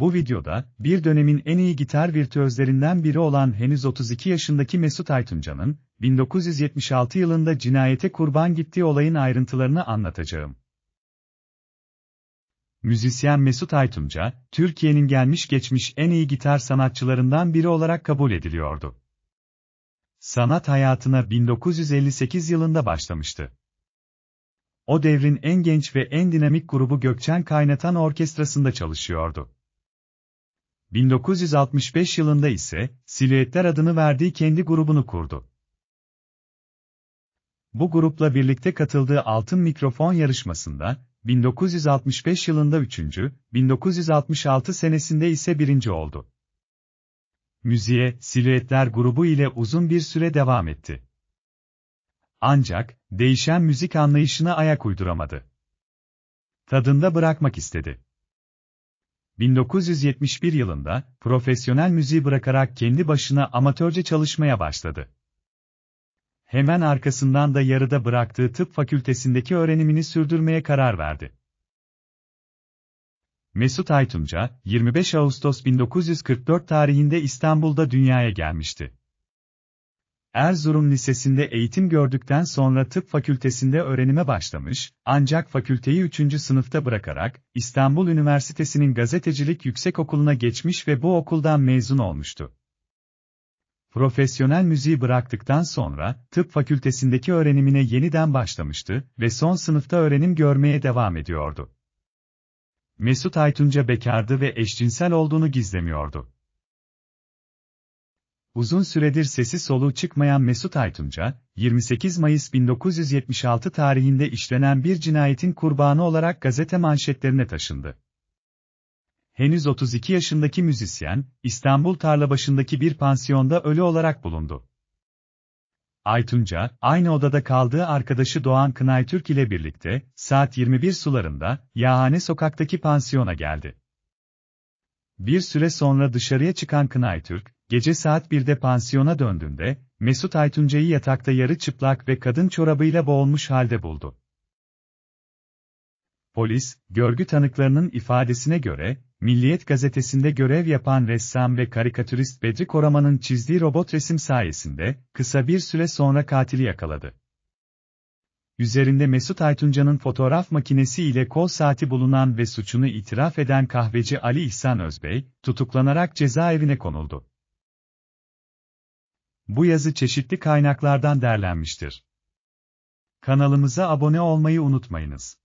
Bu videoda, bir dönemin en iyi gitar virtüözlerinden biri olan henüz 32 yaşındaki Mesut Aytuncan'ın, 1976 yılında cinayete kurban gittiği olayın ayrıntılarını anlatacağım. Müzisyen Mesut Aytunca, Türkiye'nin gelmiş geçmiş en iyi gitar sanatçılarından biri olarak kabul ediliyordu. Sanat hayatına 1958 yılında başlamıştı. O devrin en genç ve en dinamik grubu Gökçen Kaynatan Orkestrası'nda çalışıyordu. 1965 yılında ise Silüetler adını verdiği kendi grubunu kurdu. Bu grupla birlikte katıldığı Altın Mikrofon yarışmasında 1965 yılında 3. 1966 senesinde ise birinci oldu. Müziğe Silüetler grubu ile uzun bir süre devam etti. Ancak değişen müzik anlayışına ayak uyduramadı. Tadında bırakmak istedi. 1971 yılında profesyonel müziği bırakarak kendi başına amatörce çalışmaya başladı. Hemen arkasından da yarıda bıraktığı tıp fakültesindeki öğrenimini sürdürmeye karar verdi. Mesut Aytunca, 25 Ağustos 1944 tarihinde İstanbul'da dünyaya gelmişti. Erzurum Lisesi'nde eğitim gördükten sonra tıp fakültesinde öğrenime başlamış, ancak fakülteyi 3. sınıfta bırakarak, İstanbul Üniversitesi'nin gazetecilik yüksekokulu'na geçmiş ve bu okuldan mezun olmuştu. Profesyonel müziği bıraktıktan sonra, tıp fakültesindeki öğrenimine yeniden başlamıştı ve son sınıfta öğrenim görmeye devam ediyordu. Mesut Aytunca bekardı ve eşcinsel olduğunu gizlemiyordu. Uzun süredir sesi soluğu çıkmayan Mesut Aytunca, 28 Mayıs 1976 tarihinde işlenen bir cinayetin kurbanı olarak gazete manşetlerine taşındı. Henüz 32 yaşındaki müzisyen, İstanbul Tarlabaşı'ndaki bir pansiyonda ölü olarak bulundu. Aytunca, aynı odada kaldığı arkadaşı Doğan Kınaytürk ile birlikte, saat 21 sularında, Yahane sokaktaki pansiyona geldi. Bir süre sonra dışarıya çıkan Kınaytürk, gece saat 1'de pansiyona döndüğünde, Mesut Aytunca'yı yatakta yarı çıplak ve kadın çorabıyla boğulmuş halde buldu. Polis, görgü tanıklarının ifadesine göre, Milliyet gazetesinde görev yapan ressam ve karikatürist Bedri Koraman'ın çizdiği robot resim sayesinde, kısa bir süre sonra katili yakaladı. Üzerinde Mesut Aytunca'nın fotoğraf makinesi ile kol saati bulunan ve suçunu itiraf eden kahveci Ali İhsan Özbey, tutuklanarak cezaevine konuldu. Bu yazı çeşitli kaynaklardan derlenmiştir. Kanalımıza abone olmayı unutmayınız.